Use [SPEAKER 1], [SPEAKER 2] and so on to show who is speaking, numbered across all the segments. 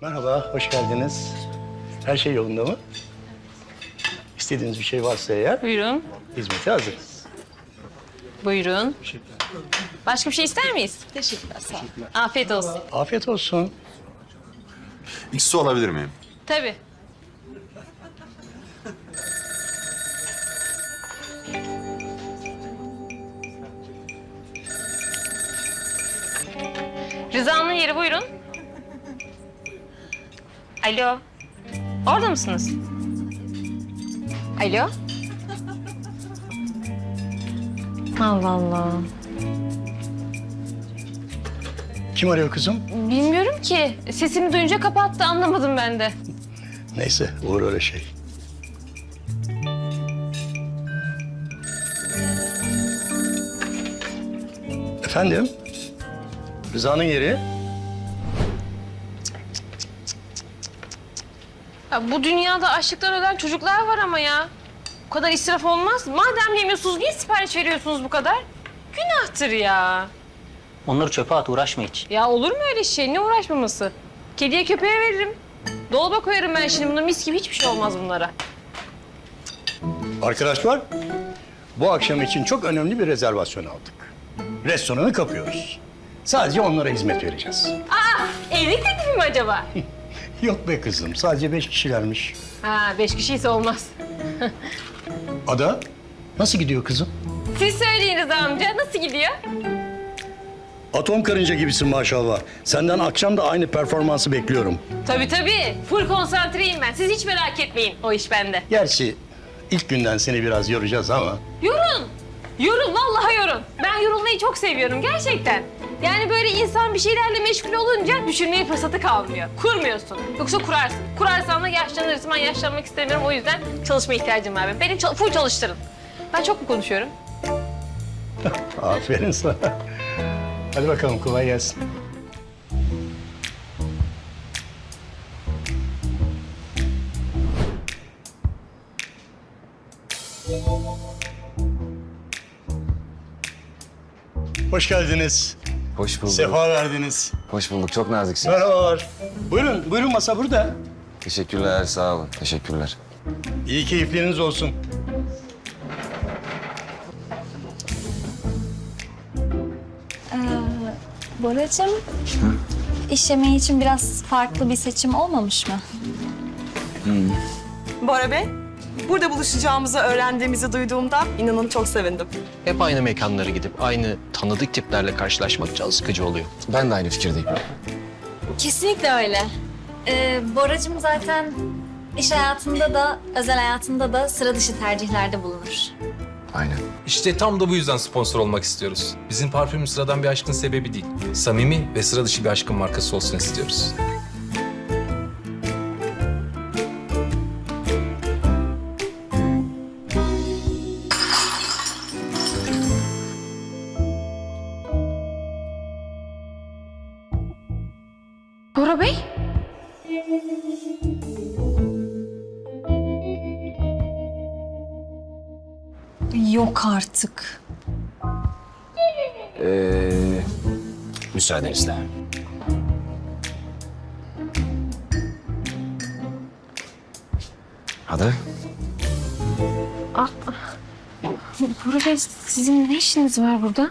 [SPEAKER 1] Merhaba, hoş geldiniz. Her şey yolunda mı? İstediğiniz bir şey varsa eğer
[SPEAKER 2] Buyurun.
[SPEAKER 1] hizmete hazırız.
[SPEAKER 2] Buyurun. Başka bir şey ister miyiz? Teşekkürler. Sağ olun. Afiyet olsun.
[SPEAKER 1] Afiyet olsun.
[SPEAKER 3] İki su alabilir miyim?
[SPEAKER 2] Tabii. Rıza'nın yeri buyurun. Alo. Orada mısınız? Alo. Allah Allah.
[SPEAKER 1] Kim arıyor kızım?
[SPEAKER 2] Bilmiyorum ki. Sesimi duyunca kapattı. Anlamadım ben de.
[SPEAKER 1] Neyse, olur öyle şey. Efendim? Rıza'nın yeri?
[SPEAKER 2] Ya bu dünyada açlıktan ölen çocuklar var ama ya. Bu kadar israf olmaz. Madem yemiyorsunuz niye sipariş veriyorsunuz bu kadar? Günahtır ya.
[SPEAKER 4] Onları çöpe at uğraşma hiç.
[SPEAKER 2] Ya olur mu öyle şey? Ne uğraşmaması? Kediye köpeğe veririm. Dolaba koyarım ben şimdi bunu mis gibi hiçbir şey olmaz bunlara.
[SPEAKER 1] Arkadaşlar, bu akşam için çok önemli bir rezervasyon aldık. Restoranı kapıyoruz. Sadece onlara hizmet vereceğiz.
[SPEAKER 2] Aa evlilik teklifi mi acaba?
[SPEAKER 1] Yok be kızım, sadece beş kişilermiş.
[SPEAKER 2] ha beş kişiyse olmaz.
[SPEAKER 1] Ada, nasıl gidiyor kızım?
[SPEAKER 2] Siz söyleyin Rıza amca nasıl gidiyor?
[SPEAKER 1] Atom karınca gibisin maşallah. Senden akşam da aynı performansı bekliyorum.
[SPEAKER 2] Tabii tabii. Full konsantreyim ben. Siz hiç merak etmeyin. O iş bende.
[SPEAKER 1] Gerçi ilk günden seni biraz yoracağız ama...
[SPEAKER 2] Yorun. Yorun, vallahi yorun. Ben yorulmayı çok seviyorum gerçekten. Yani böyle insan bir şeylerle meşgul olunca düşünmeye fırsatı kalmıyor. Kurmuyorsun. Yoksa kurarsın. Kurarsan da yaşlanırsın. Ben yaşlanmak istemiyorum. O yüzden çalışma ihtiyacım var. benim. Beni çal- full çalıştırın. Ben çok mu konuşuyorum?
[SPEAKER 1] Aferin sana. Hadi bakalım kolay gelsin. Hoş geldiniz.
[SPEAKER 3] Hoş bulduk.
[SPEAKER 1] Sefa verdiniz.
[SPEAKER 3] Hoş bulduk. Çok naziksiniz.
[SPEAKER 1] Merhabalar. Buyurun, buyurun masa burada.
[SPEAKER 3] Teşekkürler. Sağ olun. Teşekkürler.
[SPEAKER 1] İyi keyifleriniz olsun.
[SPEAKER 5] Boracığım, iş yemeği için biraz farklı bir seçim olmamış mı?
[SPEAKER 6] Bora Bey, burada buluşacağımızı öğrendiğimizi duyduğumda inanın çok sevindim.
[SPEAKER 7] Hep aynı mekanlara gidip aynı tanıdık tiplerle karşılaşmak can sıkıcı oluyor.
[SPEAKER 3] Ben de aynı fikirdeyim.
[SPEAKER 5] Kesinlikle öyle. Ee, Boracığım zaten iş hayatında da özel hayatında da sıra dışı tercihlerde bulunur.
[SPEAKER 3] Aynen.
[SPEAKER 8] İşte tam da bu yüzden sponsor olmak istiyoruz. Bizim parfümümüz sıradan bir aşkın sebebi değil. Samimi ve sıra dışı bir aşkın markası olsun istiyoruz.
[SPEAKER 5] Yok artık.
[SPEAKER 3] Ee,
[SPEAKER 4] Müsaadenizle.
[SPEAKER 3] Ada.
[SPEAKER 2] Bora Bey sizin ne işiniz var burada?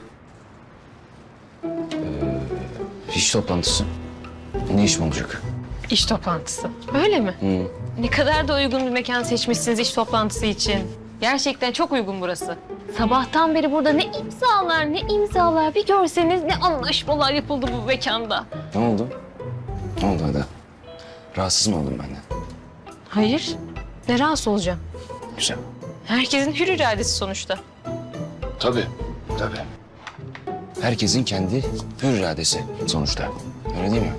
[SPEAKER 3] İş toplantısı. Ne iş mi olacak?
[SPEAKER 2] İş toplantısı. Öyle mi? Ne kadar da uygun bir mekan seçmişsiniz iş toplantısı için. Gerçekten çok uygun burası. Sabahtan beri burada ne imzalar ne imzalar bir görseniz ne anlaşmalar yapıldı bu mekanda.
[SPEAKER 3] Ne oldu? Ne oldu Ada? Rahatsız mı oldun benden?
[SPEAKER 2] Hayır. Ne rahatsız olacağım.
[SPEAKER 3] Güzel.
[SPEAKER 2] Herkesin hür iradesi sonuçta.
[SPEAKER 3] Tabii. Tabii. Herkesin kendi hür iradesi sonuçta. Öyle değil mi?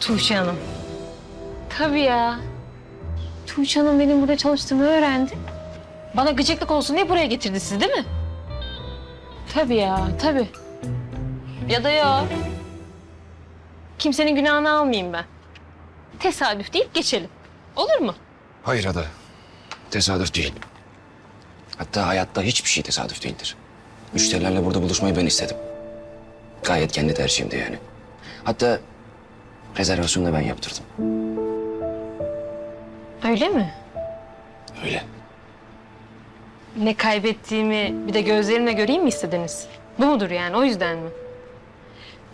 [SPEAKER 2] Tuğçe Hanım. Tabii ya. Tuğçe Hanım benim burada çalıştığımı öğrendi. Bana gıcıklık olsun diye buraya getirdi sizi değil mi? Tabii ya, tabii. Ya da ya. Kimsenin günahını almayayım ben. Tesadüf deyip geçelim. Olur mu?
[SPEAKER 3] Hayır Ada. Tesadüf değil. Hatta hayatta hiçbir şey tesadüf değildir. Müşterilerle burada buluşmayı ben istedim. Gayet kendi tercihimdi yani. Hatta rezervasyonu da ben yaptırdım.
[SPEAKER 2] Öyle mi?
[SPEAKER 3] Öyle.
[SPEAKER 2] Ne kaybettiğimi bir de gözlerimle göreyim mi istediniz? Bu mudur yani o yüzden mi?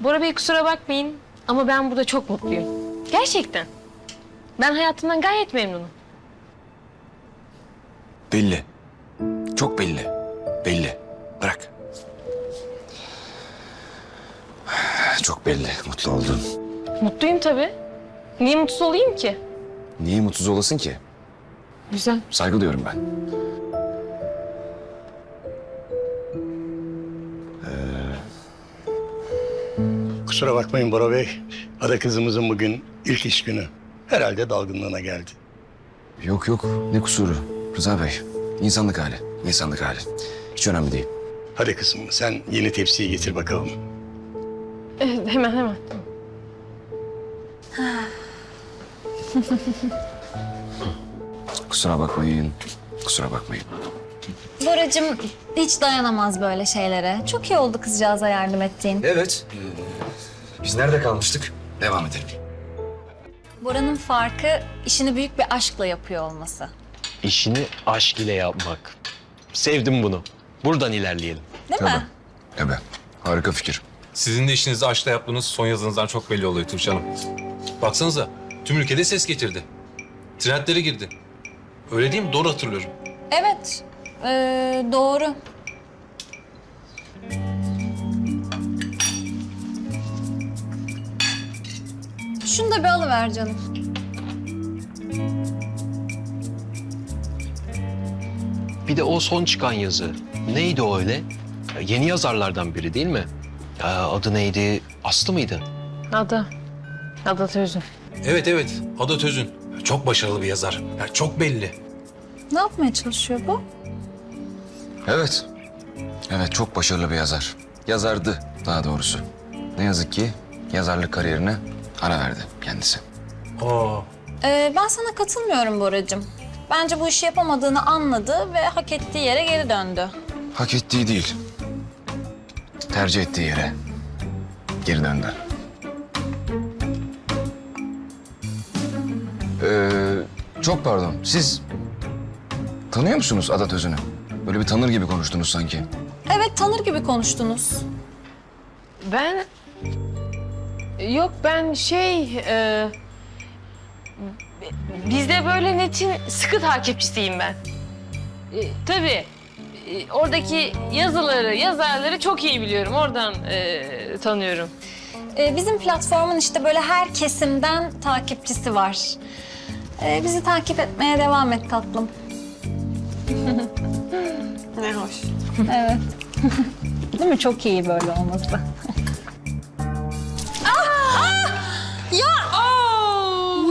[SPEAKER 2] Bora Bey kusura bakmayın ama ben burada çok mutluyum. Gerçekten. Ben hayatımdan gayet memnunum.
[SPEAKER 3] Belli. Çok belli. Belli. Bırak. Çok belli. Mutlu oldun.
[SPEAKER 2] Mutluyum tabii. Niye mutsuz olayım ki?
[SPEAKER 3] Niye mutsuz olasın ki?
[SPEAKER 2] Güzel.
[SPEAKER 3] Saygı duyuyorum ben.
[SPEAKER 1] Kusura bakmayın Bora Bey. Ada kızımızın bugün ilk iş günü. Herhalde dalgınlığına geldi.
[SPEAKER 3] Yok yok. Ne kusuru? Rıza Bey. İnsanlık hali. İnsanlık hali. Hiç önemli değil.
[SPEAKER 1] Hadi kızım sen yeni tepsiyi getir bakalım.
[SPEAKER 2] Evet, hemen hemen.
[SPEAKER 3] Kusura bakmayın. Kusura bakmayın.
[SPEAKER 5] Boracığım hiç dayanamaz böyle şeylere. Çok iyi oldu kızcağıza yardım ettiğin.
[SPEAKER 3] Evet. biz nerede kalmıştık? Devam edelim.
[SPEAKER 5] Bora'nın farkı işini büyük bir aşkla yapıyor olması.
[SPEAKER 7] İşini aşk ile yapmak. Sevdim bunu. Buradan ilerleyelim.
[SPEAKER 5] Değil mi?
[SPEAKER 3] Evet. Harika fikir.
[SPEAKER 8] Sizin de işinizi aşkla yaptığınız son yazınızdan çok belli oluyor Tuğçe Hanım. Baksanıza tüm ülkede ses getirdi. Trendlere girdi. Öyle değil mi? Doğru hatırlıyorum.
[SPEAKER 5] Evet. Ee, doğru. Şunu da bir alıver canım.
[SPEAKER 7] Bir de o son çıkan yazı. Neydi o öyle? Ya, Yeni yazarlardan biri değil mi? Ya, adı neydi? Aslı mıydı?
[SPEAKER 2] Ada. Ada Tözün.
[SPEAKER 8] Evet evet. Ada Tözün. Çok başarılı bir yazar. Ya çok belli.
[SPEAKER 5] Ne yapmaya çalışıyor bu?
[SPEAKER 3] Evet. Evet çok başarılı bir yazar. Yazardı daha doğrusu. Ne yazık ki yazarlık kariyerine ara verdi kendisi.
[SPEAKER 8] Aa,
[SPEAKER 5] Ee, ben sana katılmıyorum Boracığım. Bence bu işi yapamadığını anladı ve hak ettiği yere geri döndü.
[SPEAKER 3] Hak ettiği değil. Tercih ettiği yere geri döndü. Ee, çok pardon. Siz tanıyor musunuz Adat Özün'ü? Böyle bir tanır gibi konuştunuz sanki.
[SPEAKER 5] Evet tanır gibi konuştunuz.
[SPEAKER 2] Ben... Yok ben şey... E... Bizde böyle netin sıkı takipçisiyim ben. E, tabii. e, oradaki yazıları, yazarları çok iyi biliyorum. Oradan e, tanıyorum.
[SPEAKER 5] Ee, bizim platformun işte böyle her kesimden takipçisi var. Ee, bizi takip etmeye devam et tatlım.
[SPEAKER 6] Ne hoş.
[SPEAKER 5] Evet. Değil mi? Çok iyi böyle olması.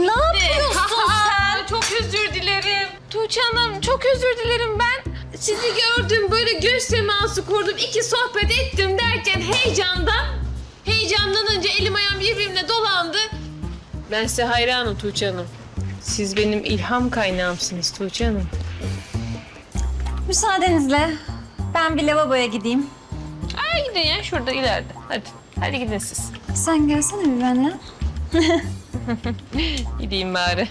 [SPEAKER 5] Ne yapıyorsun sen?
[SPEAKER 2] Çok özür dilerim. Tuğçe Hanım çok özür dilerim ben. Sizi gördüm böyle göz teması kurdum. iki sohbet ettim derken heyecandan. Heyecanlanınca elim ayağım birbirine dolandı. Ben size hayranım Tuğçe Hanım. Siz benim ilham kaynağımsınız Tuğçe Hanım.
[SPEAKER 5] Müsaadenizle ben bir lavaboya gideyim.
[SPEAKER 2] Ay gidin ya şurada ileride. Hadi. Hadi gidin siz.
[SPEAKER 5] Sen gelsene bir benimle.
[SPEAKER 2] Gideyim bari.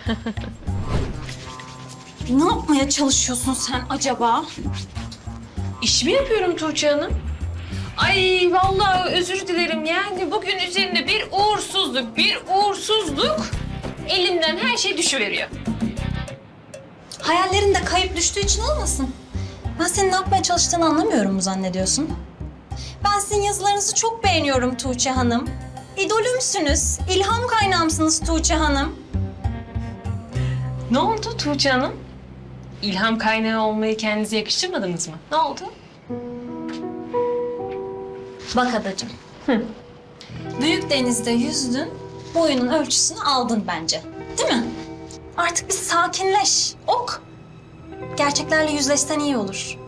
[SPEAKER 5] Ne yapmaya çalışıyorsun sen acaba?
[SPEAKER 2] İş mi yapıyorum Tuğçe Hanım? Ay vallahi özür dilerim yani bugün üzerinde bir uğursuzluk, bir uğursuzluk elimden her şey düşüveriyor.
[SPEAKER 5] Hayallerin de kayıp düştüğü için olmasın? Ben senin ne yapmaya çalıştığını anlamıyorum mu zannediyorsun? Ben sizin yazılarınızı çok beğeniyorum Tuğçe Hanım. İdolümsünüz, ilham kaynağımsınız Tuğçe Hanım.
[SPEAKER 2] Ne oldu Tuğçe Hanım? İlham kaynağı olmayı kendinize yakıştırmadınız mı? Ne oldu?
[SPEAKER 5] Bak adacığım. Büyük denizde yüzdün, boyunun ölçüsünü aldın bence. Değil mi? Artık bir sakinleş, ok. Gerçeklerle yüzleşsen iyi olur.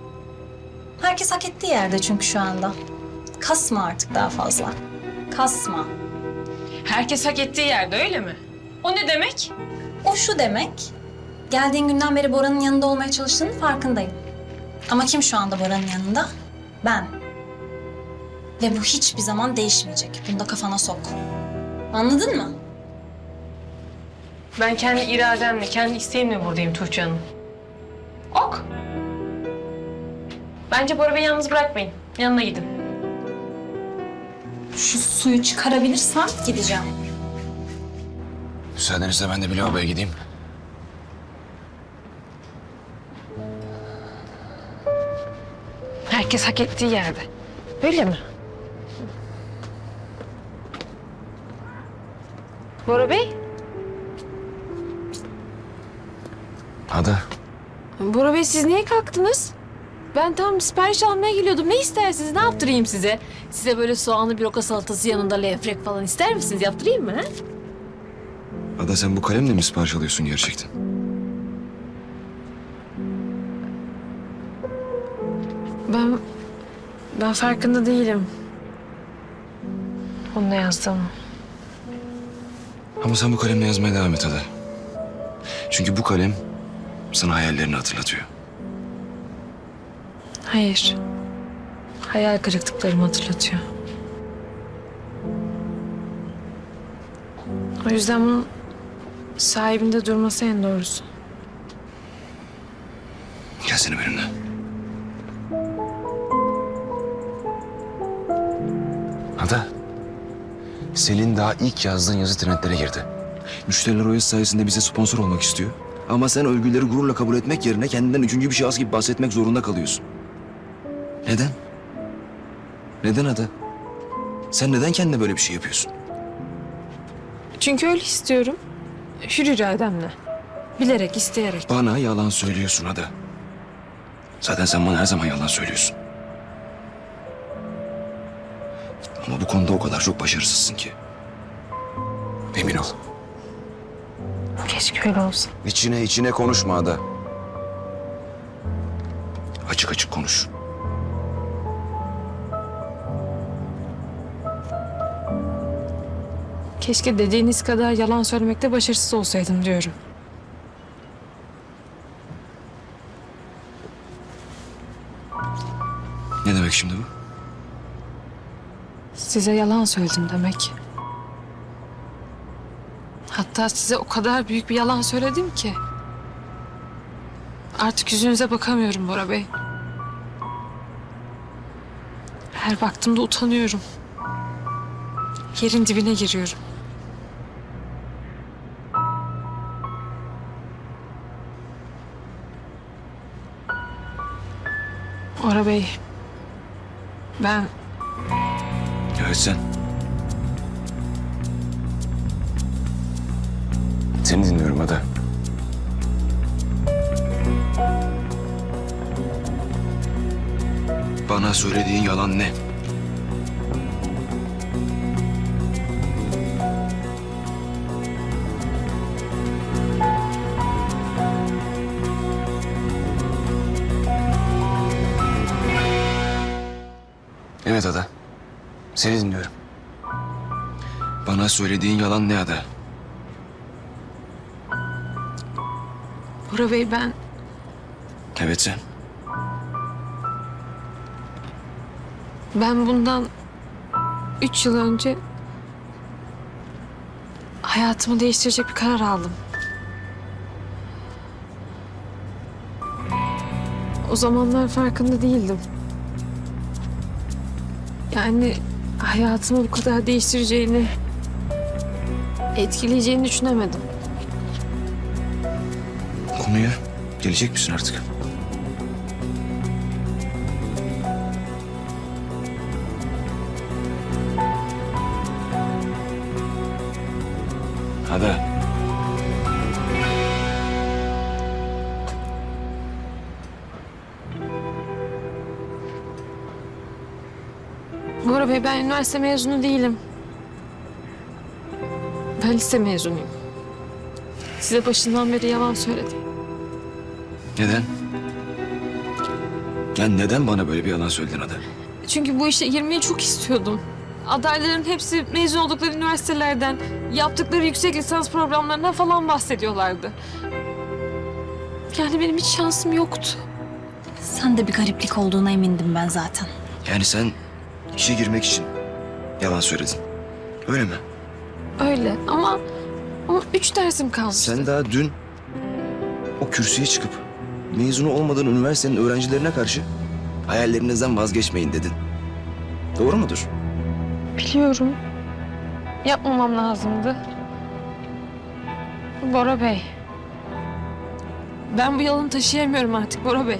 [SPEAKER 5] Herkes hak ettiği yerde çünkü şu anda. Kasma artık daha fazla. Kasma.
[SPEAKER 2] Herkes hak ettiği yerde öyle mi? O ne demek?
[SPEAKER 5] O şu demek, geldiğin günden beri Bora'nın yanında olmaya çalıştığının farkındayım. Ama kim şu anda Bora'nın yanında? Ben. Ve bu hiçbir zaman değişmeyecek. Bunu da kafana sok. Anladın mı?
[SPEAKER 2] Ben kendi irademle, kendi isteğimle buradayım Tuğçe Hanım. Ok. Bence Bora Bey'i yalnız bırakmayın. Yanına gidin.
[SPEAKER 5] Şu suyu çıkarabilirsem gideceğim.
[SPEAKER 3] Müsaadenizle ben de bir lavaboya gideyim.
[SPEAKER 2] Herkes hak ettiği yerde. Öyle mi? Bora Bey?
[SPEAKER 3] Ada.
[SPEAKER 2] Bora Bey siz niye kalktınız? Ben tam sipariş almaya geliyordum. Ne istersiniz? Ne yaptırayım size? Size böyle soğanlı bir roka salatası yanında levrek falan ister misiniz? Yaptırayım mı? ha?
[SPEAKER 3] Ada sen bu kalemle mi sipariş alıyorsun gerçekten?
[SPEAKER 2] Ben... Ben farkında değilim. Onu ne yazdım?
[SPEAKER 3] Ama sen bu kalemle yazmaya devam et Ada. Çünkü bu kalem sana hayallerini hatırlatıyor.
[SPEAKER 2] Hayır. Hayal kırıklıklarımı hatırlatıyor. O yüzden bunun sahibinde durması en doğrusu.
[SPEAKER 3] Gelsene benimle. Selin daha ilk yazdığın yazı trendlere girdi. Müşteriler o yazı sayesinde bize sponsor olmak istiyor. Ama sen övgüleri gururla kabul etmek yerine kendinden üçüncü bir şahıs gibi bahsetmek zorunda kalıyorsun. Neden? Neden Ada? Sen neden kendine böyle bir şey yapıyorsun?
[SPEAKER 2] Çünkü öyle istiyorum. Hür irademle. Bilerek, isteyerek.
[SPEAKER 3] Bana yalan söylüyorsun Ada. Zaten sen bana her zaman yalan söylüyorsun. Ama bu konuda o kadar çok başarısızsın ki. Emin ol.
[SPEAKER 2] Keşke öyle olsa.
[SPEAKER 3] İçine içine konuşma Ada. Açık açık konuş.
[SPEAKER 2] Keşke dediğiniz kadar yalan söylemekte başarısız olsaydım diyorum. Size yalan söyledim demek. Hatta size o kadar büyük bir yalan söyledim ki. Artık yüzünüze bakamıyorum Bora Bey. Her baktığımda utanıyorum. Yerin dibine giriyorum. Bora Bey, ben
[SPEAKER 3] Evet sen. Seni dinliyorum Ada. Bana söylediğin yalan ne? Evet Ada. Seni dinliyorum. Bana söylediğin yalan ne Ada?
[SPEAKER 2] Bora Bey ben
[SPEAKER 3] Evet sen.
[SPEAKER 2] Ben bundan üç yıl önce hayatımı değiştirecek bir karar aldım. O zamanlar farkında değildim. Yani hayatımı bu kadar değiştireceğini, etkileyeceğini düşünemedim.
[SPEAKER 3] Konuya gelecek misin artık?
[SPEAKER 2] Bora Bey ben üniversite mezunu değilim. Ben lise mezunuyum. Size başından beri yalan söyledim.
[SPEAKER 3] Neden? Ya neden bana böyle bir yalan söyledin Ada?
[SPEAKER 2] Çünkü bu işe girmeyi çok istiyordum. Adayların hepsi mezun oldukları üniversitelerden, yaptıkları yüksek lisans programlarından falan bahsediyorlardı. Yani benim hiç şansım yoktu.
[SPEAKER 5] Sen de bir gariplik olduğuna emindim ben zaten.
[SPEAKER 3] Yani sen İşe girmek için yalan söyledin. Öyle mi?
[SPEAKER 2] Öyle ama ama üç dersim kalmış.
[SPEAKER 3] Sen daha dün o kürsüye çıkıp mezunu olmadığın üniversitenin öğrencilerine karşı hayallerinizden vazgeçmeyin dedin. Doğru mudur?
[SPEAKER 2] Biliyorum. Yapmamam lazımdı. Bora Bey. Ben bu yalanı taşıyamıyorum artık Bora Bey.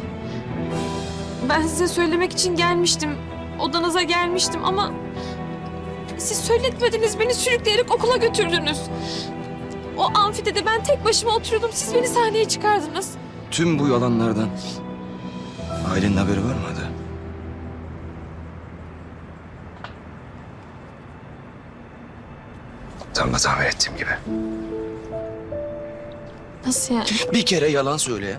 [SPEAKER 2] Ben size söylemek için gelmiştim. Odanıza gelmiştim ama... Siz söyletmediniz, beni sürükleyerek okula götürdünüz. O amfitede ben tek başıma oturuyordum, siz beni sahneye çıkardınız.
[SPEAKER 3] Tüm bu yalanlardan ailenin haberi var mı Ada? Tam da tahmin ettiğim gibi.
[SPEAKER 2] Nasıl yani?
[SPEAKER 3] Bir kere yalan söyle.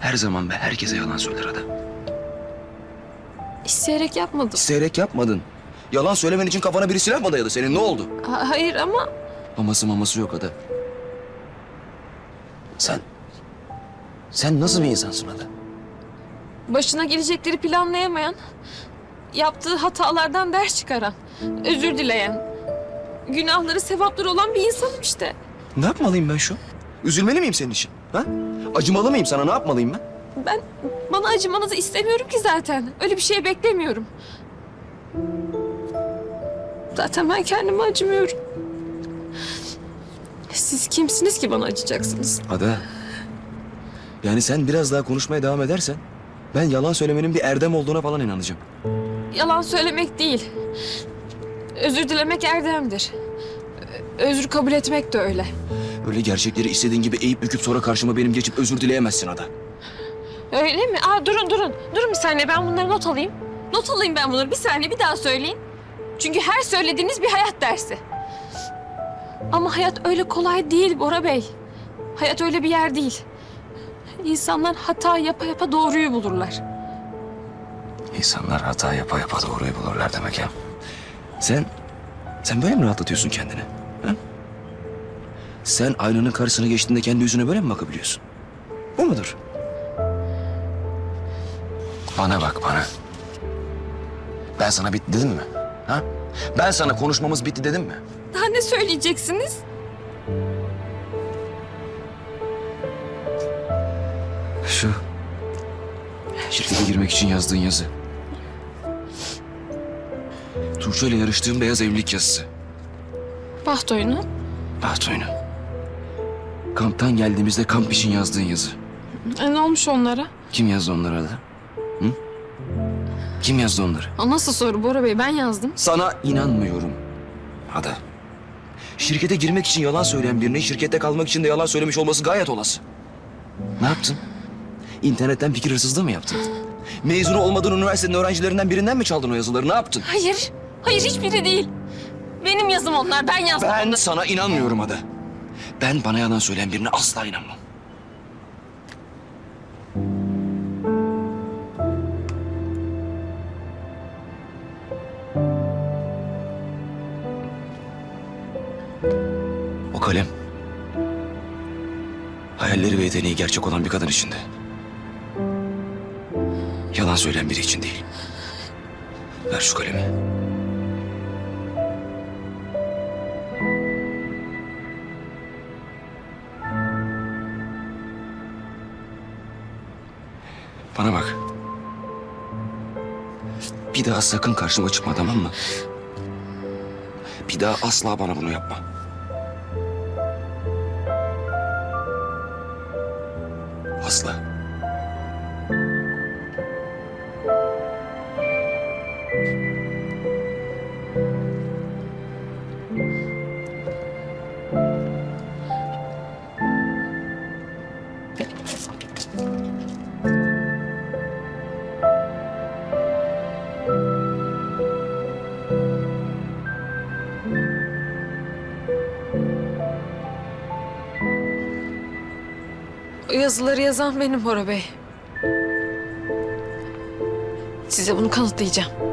[SPEAKER 3] Her zaman ve herkese yalan söyler Ada.
[SPEAKER 2] İsteyerek yapmadım.
[SPEAKER 3] İsteyerek yapmadın. Yalan söylemen için kafana biri silah mı dayadı senin? Ne oldu?
[SPEAKER 2] Ha- hayır ama
[SPEAKER 3] Maması maması yok Ada. Sen... Sen nasıl bir insansın Ada?
[SPEAKER 2] başına gelecekleri planlayamayan, yaptığı hatalardan ders çıkaran, özür dileyen, günahları sevapları olan bir insanım işte.
[SPEAKER 3] Ne yapmalıyım ben şu? an? Üzülmeli miyim senin için? Ha? Acımalı mıyım sana? Ne yapmalıyım ben?
[SPEAKER 2] Ben bana acımanızı istemiyorum ki zaten. Öyle bir şey beklemiyorum. Zaten ben kendime acımıyorum. Siz kimsiniz ki bana acıyacaksınız?
[SPEAKER 3] Ada. Yani sen biraz daha konuşmaya devam edersen ben yalan söylemenin bir erdem olduğuna falan inanacağım.
[SPEAKER 2] Yalan söylemek değil. Özür dilemek erdemdir. Özür kabul etmek de öyle.
[SPEAKER 3] Öyle gerçekleri istediğin gibi eğip büküp sonra karşıma benim geçip özür dileyemezsin Ada.
[SPEAKER 2] Öyle mi? Aa durun durun. Durun bir saniye ben bunları not alayım. Not alayım ben bunları. Bir saniye bir daha söyleyin. Çünkü her söylediğiniz bir hayat dersi. Ama hayat öyle kolay değil Bora Bey. Hayat öyle bir yer değil. İnsanlar hata yapa yapa doğruyu bulurlar.
[SPEAKER 3] İnsanlar hata yapa yapa doğruyu bulurlar demek ya. Sen, sen böyle mi rahatlatıyorsun kendini? Ha? Sen aynanın karşısına geçtiğinde kendi yüzüne böyle mi bakabiliyorsun? Bu mudur? Bana bak bana. Ben sana bitti dedim mi? Ha? Ben sana konuşmamız bitti dedim mi?
[SPEAKER 2] Daha ne söyleyeceksiniz?
[SPEAKER 3] Şu şirkete girmek için yazdığın yazı. Tuğçe ile yarıştığım beyaz evlilik yazısı.
[SPEAKER 2] Baht oyunu.
[SPEAKER 3] Baht oyunu. Kamptan geldiğimizde kamp için yazdığın yazı.
[SPEAKER 2] E, ne olmuş onlara?
[SPEAKER 3] Kim yazdı onları da? Kim yazdı onları?
[SPEAKER 2] O nasıl soru Bora Bey? Ben yazdım.
[SPEAKER 3] Sana inanmıyorum. Ada. Şirkete girmek için yalan söyleyen birinin şirkette kalmak için de yalan söylemiş olması gayet olası. Ne yaptın? İnternetten fikir hırsızlığı mı yaptın? Mezunu olmadığın üniversitenin öğrencilerinden birinden mi çaldın o yazıları? Ne yaptın?
[SPEAKER 2] Hayır. Hayır hiçbiri değil. Benim yazım onlar. Ben yazdım
[SPEAKER 3] Ben
[SPEAKER 2] onları.
[SPEAKER 3] sana inanmıyorum Ada. Ben bana yalan söyleyen birine asla inanmam. Gerçek olan bir kadın içinde. Yalan söyleyen biri için değil. Ver şu kalemi. Bana bak. Bir daha sakın karşıma çıkma tamam mı? Bir daha asla bana bunu yapma.
[SPEAKER 2] Yazıları yazan benim Bora Bey. Size bunu kanıtlayacağım.